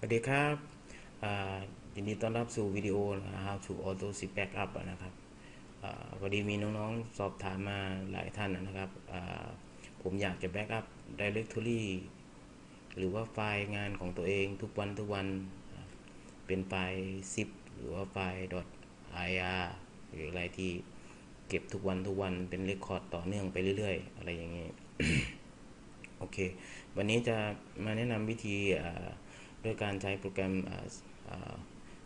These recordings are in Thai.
สวัสดีครับยินดีต้อนรับสู่วิดีโอนะ How to Auto Zip Backup นะครับพอดีมีน้องๆ สอบถามมาหลายท่านนะครับ ผมอยากจะ Backup Directory หรือว่าไฟล์งานของตัวเองทุกวันทุกวัน เป็นไฟล์ zip หรือว่าไฟล์ .ir หรืออะไรที่เก็บทุกวันทุกวันเป็นเรคคอร์ดต่อเนื่องไปเรื่อยๆ อะไรอย่างนี้ โอเค วันนี้จะมาแนะนำวิธีอ่า ด้วยการใช้โปรแกรม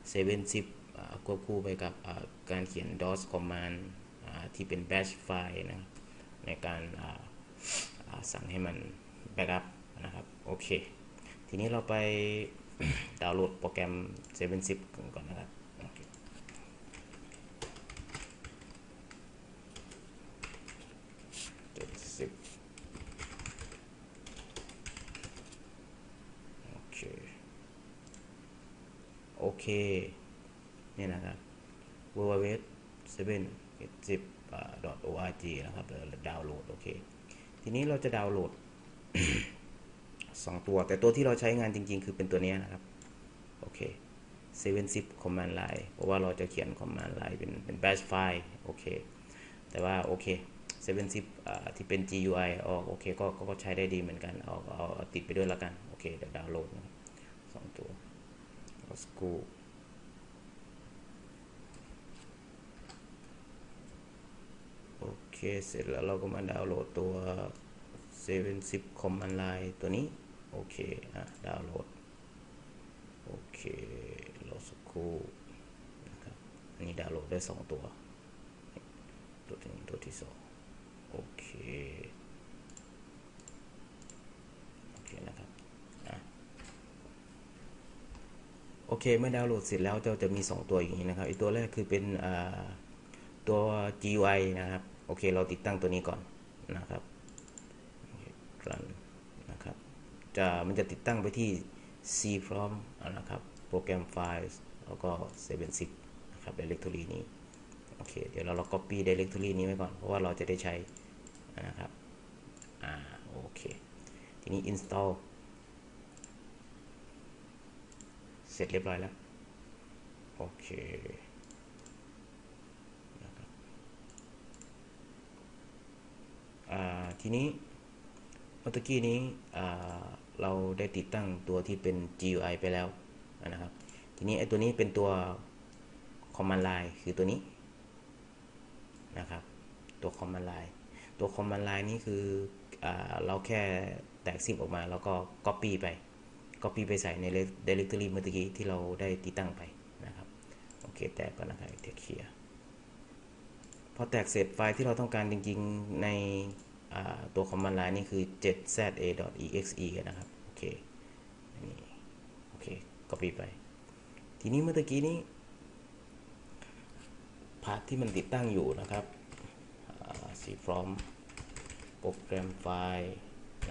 เซเว่นซิปควบคู่ไปกับการเขียน DOS command ที่เป็น bash ไฟล์นะในการสั่งให้มัน backup นะครับ โอเค ทีนี้เราไปดาวน์โหลดโปรแกรม 7 zip ก่อนนะครับโอเค7 zip โอเค โอเคเนี่ยนะครับ www 7 zip org นะครับเราดาวน์โหลดโอเค ทีนี้เราจะดาวน์โหลดสองตัว แต่ตัวที่เราใช้งานจริง ๆ คือเป็นตัวนี้นะครับ โอเค7 zip command line เพราะว่าเราจะเขียน command line เป็นเป็น bash file โอเค แต่ว่าโอเค7 zip อ่าที่เป็น GUI ออกโอเคก็ก็ก็ใช้ได้ดีเหมือนกันเอาเอาเอาติดไปด้วยแล้วกัน โอเคเดี๋ยวดาวน์โหลดนะสองตัว เอาสกูโอเค เสร็จแล้วเราก็มาดาวน์โหลดตัว7 zip command line ตัวนี้ โอเค อะ ดาวน์โหลด โอเครอสักครู่นะครับ อันนี้ดาวน์โหลดได้สองตัว ตัวที่หนึ่งตัวที่สองโอเค โอเคนะครับอะ โอเค เมื่อดาวน์โหลดเสร็จแล้วจะจะมี 2 ตัวอย่างนี้นะครับอีกตัวแรกคือเป็นตัว GUI นะครับ โอเค เราติดตั้งตัวนี้ก่อนนะครับรันนะครับ จะมันจะติดตั้งไปที่ C from นะครับ โปรแกรมไฟล์แล้วก็7 zip นะครับ directory นี้ โอเค เดี๋ยวเราเรา copy directory นี้ไว้ก่อน เพราะว่าเราจะได้ใช้นะครับ อ่า โอเค ทีนี้ install เสร็จเรียบร้อยแล้ว โอเคนะครับทีนี้เมื่อกี้นี้เราได้ติดตั้งตัวที่เป็น GUI ไปแล้วนะครับ ทีนี้ไอ้ตัวนี้เป็นตัว command line คือตัวนี้นะครับตัว command line ตัว command line นี้คืออเราแค่แตกซิปออกมาแล้วก็ copy ไป copy ไปใส่ใน directory เมื่อกี้ที่เราได้ติดตั้งไปนะครับ โอเค แตกก่อนนะครับเดี๋ยวเคลียร์พอแตกเสร็จไฟล์ที่เราต้องการจริงๆในตัว command line นี่คือ 7za.exe นะครับ โอเคนี่โอเค copy ไป ทีนี้เมื่อกี้นี้พาร์ทที่มันติดตั้งอยู่นะครับสี from โปรแกรมไฟล์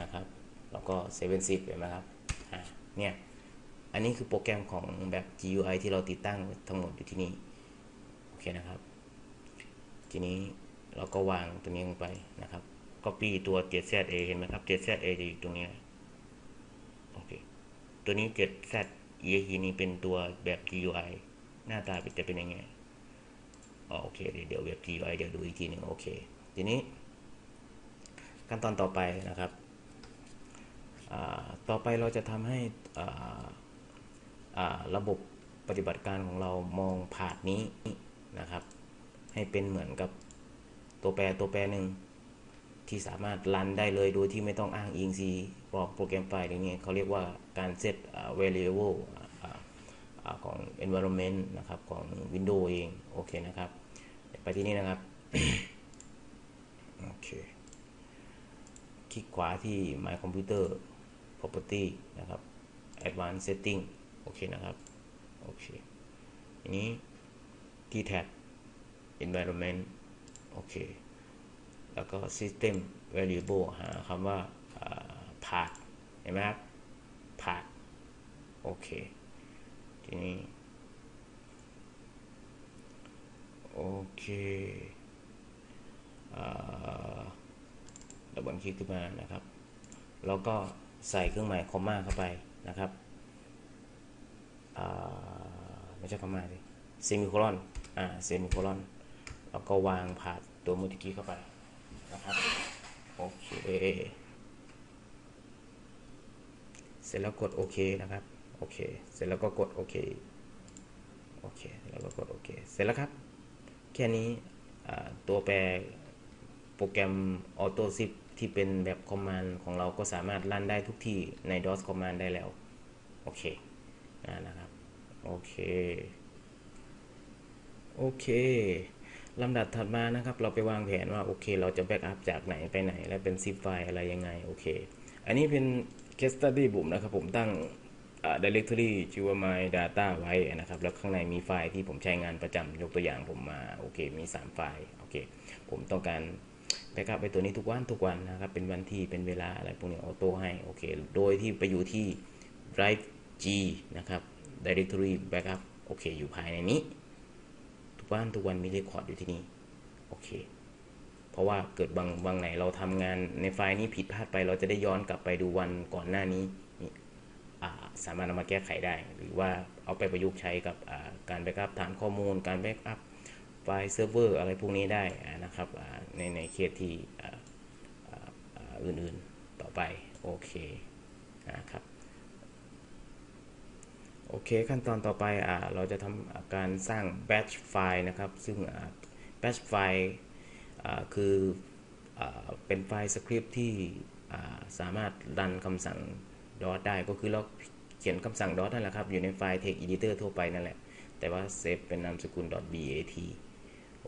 นะครับ แล้วก็ 7 zip เห็นไหมครับ เนี่ยอันนี้คือโปรแกรมของแบบ GUI ที่เราติดตั้งทั้งหมดอยู่ที่นี่โอเคนะครับ ทีนี้เราก็วางตรงนี้ลงไปนะครับ copy ตัว 7za เห็นไหมครับ 7za จะอยู่ตรงนี้โอเคตัวนี้ 7z exe นี้เป็นตัวแบบ GUI หน้าตาจะเป็นยังไงโอเคเดี๋ยวเว็บ GUI เดี๋ยวดูอีกทีหนึ่งโอเค ทีนี้ ขั้นตอนต่อไปนะครับ ต่อไปเราจะทำให้ระบบปฏิบัติการของเรามองผ่านนี้นะครับ ให้เป็นเหมือนกับตัวแปรตัวแปรหนึ่งที่สามารถรันได้เลยโดยที่ไม่ต้องอ้างอิงซีบอกโปรแกรมไฟล์อย่างนี้เขาเรียกว่าการ set variable ของ environment นะครับ ของ Windows เอง โอเคนะครับ ไปที่นี่นะครับ โอเค คลิกขวาที่ My Computer Property นะครับ Advanced Setting โอเคนะครับ โอเคทีนี้ที่แท็บ Environment โอเค แล้วก็ System Variable หาคำว่า path เห็นไหมครับ path โอเค ทีนี้ โอเคดับเบิลคลิกขึ้นมานะครับ แล้วก็ ใส่เครื่องหมายคอมมาเข้าไปนะครับไม่ใช่คำมมาสิเซมิโคลอนอ่าเซมิโคลอนแล้วก็วางผ่าตัวมือตะกี้เข้าไปนะครับโอเคเสร็จแล้วกดโอเคนะครับโอเค เสร็จแล้วก็กดโอเคโอเคแล้วก็กดโอเคเสร็จแล้วครับ แค่นี้ตัวแปรโปรแกรม Auto Zip ที่เป็นแบบคอมมานด์ของเราก็สามารถรันได้ทุกที่ใน DOS Command ได้แล้ว โอเคนะครับ โอเค โอเคลำดับถัดมานะครับ เราไปวางแผนว่าโอเค เราจะแบ็กอัพจากไหนไปไหน และเป็นซิปไฟล์อะไรยังไง โอเค อันนี้เป็น case study บุ๋มนะครับผมตั้ง directory ชื่อว่า my data ไว้นะครับ แล้วข้างในมีไฟล์ที่ผมใช้งานประจำยกตัวอย่างผมมา โอเค มี 3 ไฟล์ โอเค ผมต้องการ แบ็กอัพไปตัวนี้ทุกวันทุกวันนะครับ เป็นวันที่เป็นเวลาอะไรพวกนี้ออโต้ให้โอเค โดยที่ไปอยู่ที่ drive g นะครับ directory backup โอเค อยู่ภายในนี้ ทุกวันทุกวันมีเรคคอร์ดอยู่ที่นี่โอเค เพราะว่าเกิดบางบางไหนเราทำงานในไฟล์นี้ผิดพลาดไป เราจะได้ย้อนกลับไปดูวันก่อนหน้านี้สามารถเอามาแก้ไขได้ หรือว่าเอาไปประยุกต์ใช้กับการแบ็กอัพฐานข้อมูล การแบ็กอัพ ไฟล์เซิร์ฟเวอร์อะไรพวกนี้ได้นะครับในในเคสที่อ่าอ่าอ่าอื่นๆต่อไป โอเคนะครับโอเค ขั้นตอนต่อไปอเราจะทำการสร้าง batch ไฟล์นะครับ ซึ่ง batch ไฟล์คืออเป็นไฟล์สคริปต์ที่สามารถรันคำสั่ง dot ได้ ก็คือเราเขียนคำสั่ง dot นั่นแหละครับ อยู่ในไฟล์ text editor ทั่วไปนั่นแหละ แต่ว่าเซฟเป็นนามสกุล .bat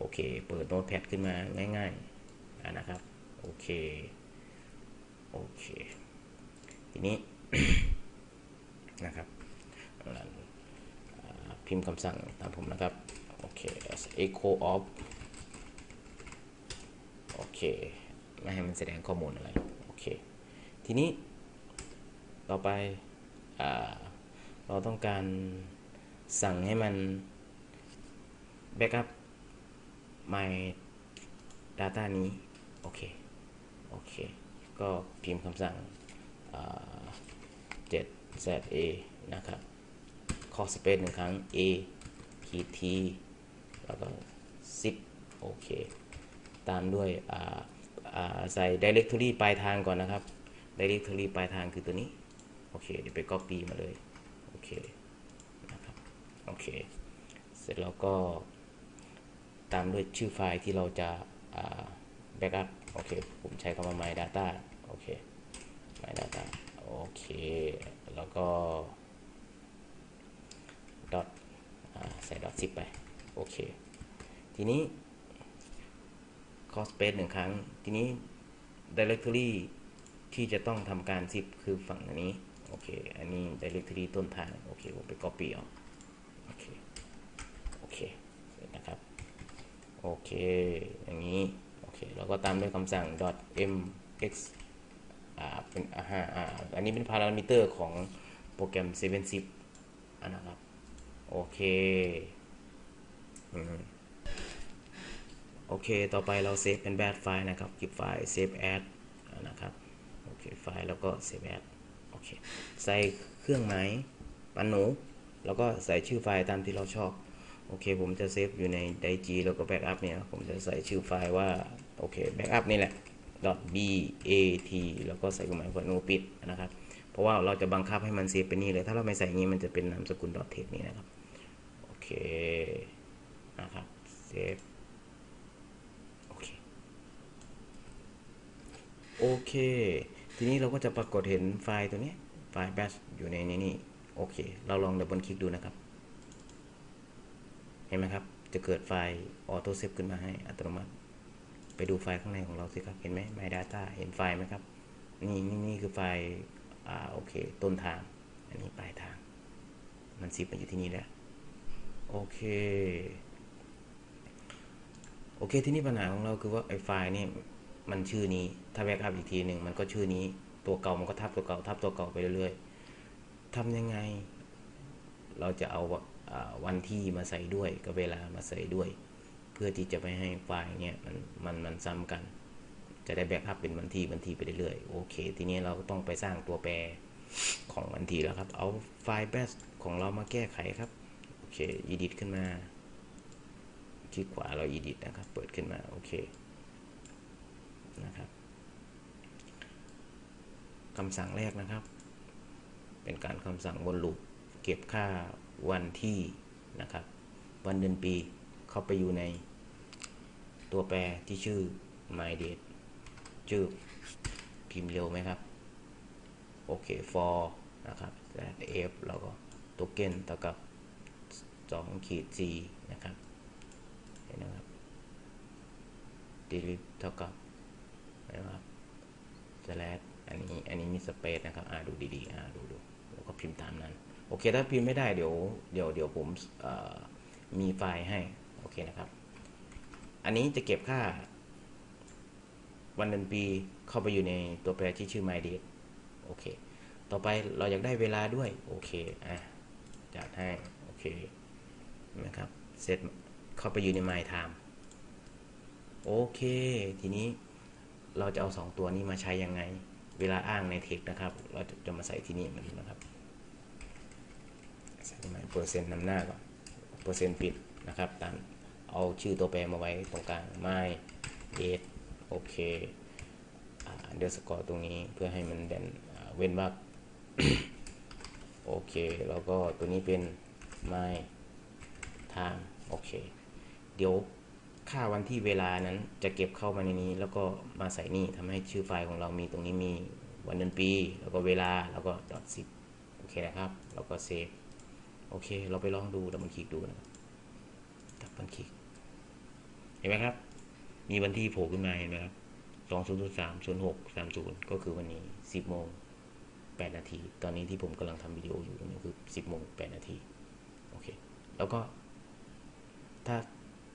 โอเค เปิด notepad ขึ้นมาง่ายๆนะครับ โอเค โอเค ทีนี้นะครับพิมพ์คำสั่งตามผมนะครับ โอเค as echo of โอเค ไม่ให้มันแสดงข้อมูลอะไร โอเค ทีนี้ ต่อไปอเราต้องการสั่งให้มัน backup my data นี้ โอเค โอเค ก็พิมพ์คำสั่งอ่า7 za นะครับ คอสเปซหนึ่งครั้ง a ขีด t แล้วก็ 10 โอเค ตามด้วยใส่ directory ปลายทางก่อนนะครับ directory ปลายทางคือตัวนี้ โอเค เดี๋ยวไป copy มาเลย โอเค นะครับ โอเค เสร็จแล้วก็ ตามด้วยชื่อไฟล์ที่เราจะอ่า backup โอเค ผมใช้คำว่า my data โอเค my data โอเค แล้วก็ดอทใส่ดอทสิบไป โอเค ทีนี้ call space หนึ่งครั้ง ทีนี้ directory ที่จะต้องทำการซิปคือฝั่งอันนี้ โอเค อันนี้ directory ต้นทาง โอเค ผมไป copy เอาโอเค โอเค เสร็จนะครับ โอเค อย่างนี้ โอเค แล้วก็ตามด้วยคำสั่ง .mx อ่า เป็นอ่าอ่าอันนี้เป็นพารามิเตอร์ของโปรแกรม 7 zip อันนะครับ โอเคอืมโอเค ต่อไปเราเซฟเป็น bad ไฟล์นะครับกิบไฟล์ save as นะครับ โอเค ไฟล์แล้วก็ save as โอเค ใส่เครื่องหมายปันหนู แล้วก็ใส่ชื่อไฟล์ตามที่เราชอบ โอเคผมจะเซฟอยู่ใน .g แล้วก็ backup เนี่ย ผมจะใส่ชื่อไฟล์ว่า โอเค backup นี่แหละ .bat แล้วก็ใส่เครื่องหมายปันหนูปิดนะครับ เพราะว่าเราจะบังคับให้มันเซฟเป็นนี่เลย ถ้าเราไม่ใส่งนี้มันจะเป็นนามสกุล .text นี่นะครับ โอเค นะครับ เซฟ โอเค โอเค ทีนี้เราก็จะปรากฏเห็นไฟล์ตัวนี้ ไฟล์ bash อยู่ในนี้นี่ โอเค เราลองดับเบิลคลิกดูนะครับ ห็นไหมครับ จะเกิดไฟล์ออโต้เซฟขึ้นมาให้อัตโนมัติ ไปดูไฟล์ข้างในของเราสิครับ เห็นไหม My Data เห็นไฟล์ไหมครับ นี่นี่นี่คือไฟล์อ่าโอเค ต้นทาง อันนี้ปลายทาง มันซิปมาอยู่ที่นี่แล้ว โอเค โอเค ที่นี่ปัญหาของเราคือว่าไอ้ไฟล์นี่มันชื่อนี้ ถ้าแบ็กอัพอีกทีหนึ่งมันก็ชื่อนี้ ตัวเก่ามันก็ทับตัวเก่าทับตัวเก่าไปเรื่อยๆทำยังไง เราจะเอาอ่า วันที่มาใส่ด้วยกับเวลามาใส่ด้วย เพื่อที่จะไม่ให้ไฟล์เนี่ยมันมันมันซ้ำกัน จะได้แบกอัพเป็นวันที่วันที่ไปเรื่อยๆโอเค ทีนี้เราต้องไปสร้างตัวแปรของวันที่แล้วครับ เอาไฟล์ b a s ของเรามาแก้ไขครับ โอเค edit ขึ้นมา คลิกขวาเรา edit นะครับ เปิดขึ้นมา โอเค นะครับคำสั่งแรกนะครับ เป็นการคำสั่งวนลูปเก็บค่า วันที่นะครับ วันเดือนปีเข้าไปอยู่ในตัวแปรที่ชื่อ my date ชื่อพิมพ์เร็วไหมครับ โอเค for นะครับ f แล้วก็ตัวเกนเท่ากับ2ขีด g นะครับเห็นนะครับ delete เท่ากับนะครับ slash อันนี้ อันนี้มีสเปซนะครับ อ่าดูดีๆ อ่าดูดูแล้วก็พิมพ์ตามนั้น อเคถ้าพิมพ์ไม่ได้เดี๋ยวเดี๋ยวเดี๋ยวผมมีไฟล์ให้โอเคนะครับ อันนี้จะเก็บค่า วันเดือนปีเข้าไปอยู่ในตัวแปรที่ชื่อ my date โอเค ต่อไปเราอยากได้เวลาด้วย โอเคอะจัดให้ โอเคนะครับเซตเข้าไปอยู่ใน my time โอเค ทีนี้เราจะเอาสองตัวนี้มาใช้ยังไง เวลาอ้างในเทคนะครับ เราจะมาใส่ที่นี่มันนะครับ ใส่มเปอร์เซ็นต์นำหน้าก่อนเปอร์เซ็นต์ปิดนะครับตามเอาชื่อตัวแปรมาไว้ตรงกลาง my date โอเคเดอร์สกอร์ตรงนี้เพื่อให้มันเด่นเว้นวรรคโอเคแล้วก็ตัวนี้เป็น my time โอเค เดี๋ยวค่าวันที่เวลานั้นจะเก็บเข้ามาในนี้ แล้วก็มาใส่นี่ทำให้ชื่อไฟล์ของเรามีตรงนี้มีวันเดือนปี แล้วก็เวลาแล้วก็ dot สิบโอเคนะครับ แล้วก็เซฟ โอเค เราไปลองดูดับเบิลคลิกดูนะครับดับเบิลคลิกเห็นไหมครับ มีวันที่โผล่ขึ้นมาเห็นไหมครับสองศูนย์สามศูนย์หกสามศูนย์ก็คือวันนี้สิบโมงแปดนาที ตอนนี้ที่ผมกำลังทำวิดีโออยู่นี่คือสิบโมงแปดนาทีโอเค แล้วก็ ถ้า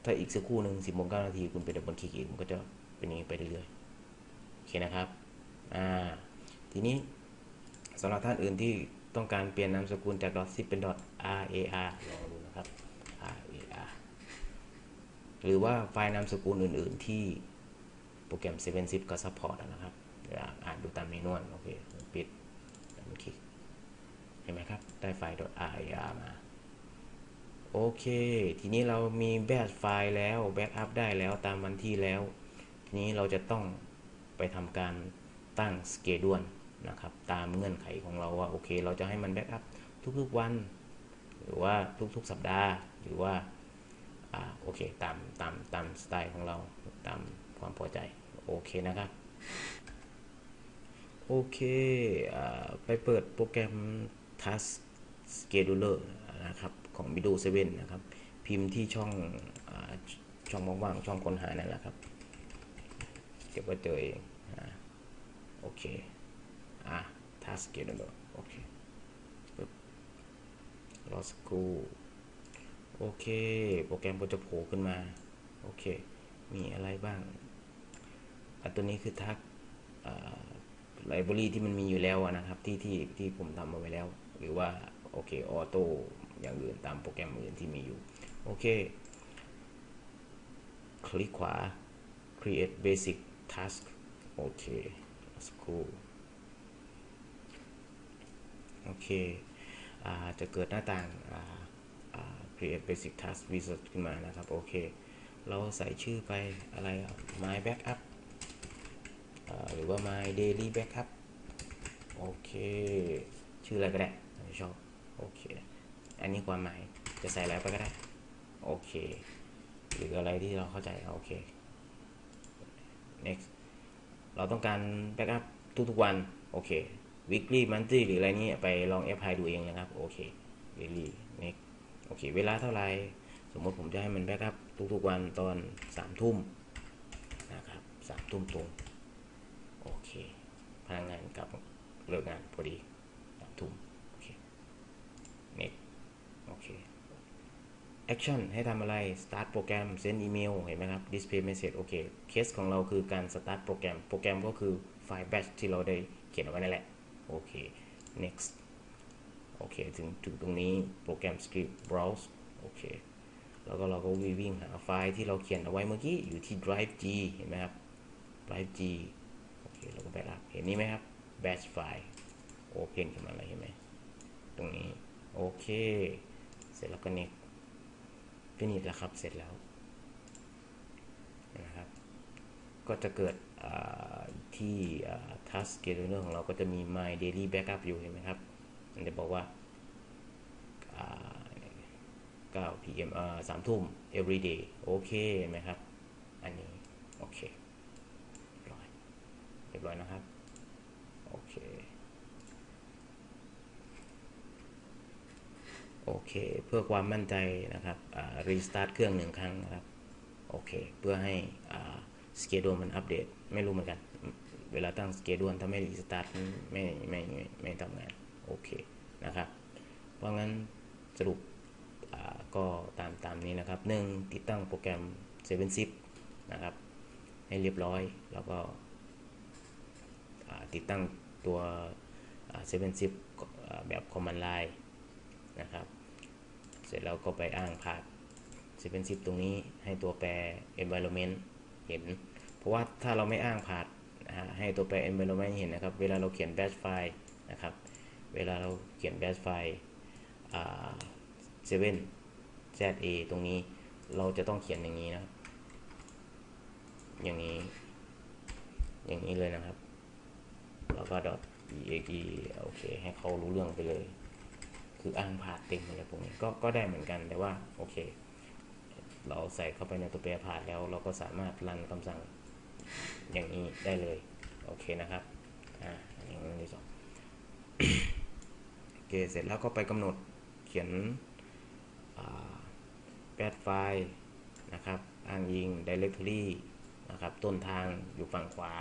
ถ้าอีกสักครู่หนึ่งสิบโมงเก้านาทีคุณไปดับบนคลิกอีกมันก็จะเป็นอย่างนี้ไปเรื่อยๆโอเคนะครับ อ่า ทีนี้สำหรับท่านอื่นที่ ต้องการเปลี่ยนนามสกุลจาก dot 10เป็น rar ลองดูนะครับ rar หรือว่าไฟล์นามสกุลอื่น ๆ ที่โปรแกรม 7 zip ก็ support นะครับอ่านดูตามเมนูโอเคปิดดับเบิลคลิกเห็นไหมครับ ได้ไฟล์ .rar มาโอเค ทีนี้เรามีแบ็กไฟล์แล้วแบ็กอัพได้แล้วตามวันที่แล้ว ทีนี้เราจะต้องไปทำการตั้งสเกดูน นะครับตามเงื่อนไขของเราว่าโอเค เราจะให้มันแบ็กอัพทุกๆวัน หรือว่าทุกๆสัปดาห์หรือว่าอ่าโอเคตามตามตามสไตล์ของเราตามความพอใจโอเคนะครับโอเคอไปเปิดโปรแกรม Task Scheduler นะครับของ Windows 7 นะครับ พิมพ์ที่ช่องอช่องว่างๆช่องค้นหานั่นแหละครับ เดี๋ยวก็เจอเองโอเค อะ Task Scheduler โอเคปึ๊บรอสักครู่โอเค โปรแกรมก็จะโผล่ขึ้นมา โอเค มีอะไรบ้างอันตัวนี้คือทักไลบรารีที่มันมีอยู่แล้วนะครับ ที่ที่ที่ผมทำมาไว้แล้ว หรือว่า โอเค ออโต้อย่างอื่นตามโปรแกรมอื่นที่มีอยู่ โอเค คลิกขวา create basic task โอเคสักครู่ โอเคจะเกิดหน้าต่าง create basic task wizard ขึ้นมานะครับ โอเค เราใส่ชื่อไปอะไร my backup หรือว่า my daily backup โอเค ชื่ออะไรก็ได้ชอบ โอเค อันนี้ความหมาย จะใส่แล้วไปก็ได้ โอเค หรืออะไรที่เราเข้าใจ โอเค next เราต้องการ backup ทุกๆวัน โอเค weekly monthly หรืออะไรนี้ไปลองแอปพลายดูเองนะครับ โอเค daily next โอเค เวลาเท่าไรสมมติผมจะให้มันแบ็กอัพทุกๆวันตอนสามทุ่มนะครับสามทุ่มตรง โอเค พนักงานกลับเลิกงานพอดีสามทุ่มโอเค next โอเค action ให้ทำอะไร start โปรแกรม send อีเมลเห็นไหมครับ display message โอเค เคสของเราคือการ start โปรแกรม โปรแกรมก็คือไฟล์ batch ที่เราได้เขียนเอาไว้นั่นแหละ โอเค next โอเค ถึงถึงตรงนี้โปรแกรม script browse โอเค แล้วก็เราก็วิ่งหาไฟล์ที่เราเขียนเอาไว้เมื่อกี้ อยู่ที่ drive g เห็นไหมครับ drive g โอเค เราก็แบ็กอัพเห็นนี้ไหมครับ batch file โอเพนขึ้นมาเลยเห็นไหม ตรงนี้ โอเค เสร็จแล้วก็เน็กฟินิชแล้วครับ เสร็จแล้วนะครับ ก็จะเกิด ที่ทัสเกลเนอร์ของเราก็จะมี my daily backup อยู่เห็นไหมครับ มันจะบอกว่าอ่า9 pm อ่า3ทุ่ม every day โอเคไหมครับ อันนี้ โอเค เรียบร้อย เรียบร้อยนะครับ โอเค โอเค เพื่อความมั่นใจนะครับรีสตาร์ทเครื่องหนึ่งครั้งนะครับ โอเค เพื่อให้สเกดูมันอัปเดต ไม่รู้เหมือนกัน เวลาตั้งสเกดูถ้าไม่รีสตาร์ทไม่ไม่ไม่ไม่ทำงาน โอเคนะครับ เพราะงั้นสรุปก็ตามตามนี้นะครับหนึ่งติดตั้งโปรแกรม7 zip นะครับ ให้เรียบร้อย แล้วก็ติดตั้งตัว7 zip แบบ command line นะครับ เสร็จแล้วก็ไปอ้างพาธ7 zip ตรงนี้ให้ตัวแปร environment เห็น เพราะว่าถ้าเราไม่อ้างพาธนะฮะให้ตัวแปร environment เห็นนะครับ เวลาเราเขียน bash file นะครับ เวลาเราเขียน bash file อ่า7 za ตรงนี้เราจะต้องเขียนอย่างนี้นะ อย่างนี้ อย่างนี้เลยนะครับ แล้วก็ .exe โอเค ให้เขารู้เรื่องไปเลย คืออ้างพาธเต็มอะไรพวกนี้ก็ก็ได้เหมือนกันแต่ว่า โอเค เราใส่เข้าไปในตัวแปรพาธแล้ว เราก็สามารถรันคำสั่ง อย่างนี้ได้เลย โอเคนะครับอ่าอย่างนี้สองโอเคเสร็จแล้วก็ไปกำหนดเขียนแปดไฟล์นะครับอ้างอิง directory นะครับต้นทางอยู่ฝั่งขวา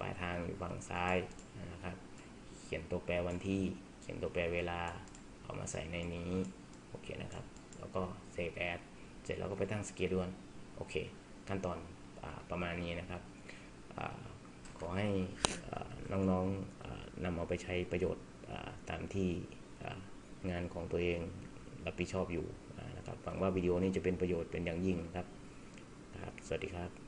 ปลายทางอยู่ฝั่งซ้ายนะครับ เขียนตัวแปรวันที่ เขียนตัวแปรเวลา เอามาใส่ในนี้โอเคนะครับ แล้วก็ save as เสร็จแล้วก็ไปตั้ง schedule โอเค ขั้นตอน ประมาณนี้นะครับอขอให้น้องๆนำเอาไปใช้ประโยชน์ตามที่งานของตัวเองรับผิดชอบอยู่นะครับหวังว่าวิดีโอนี้จะเป็นประโยชน์เป็นอย่างยิ่งครับครับ สวัสดีครับ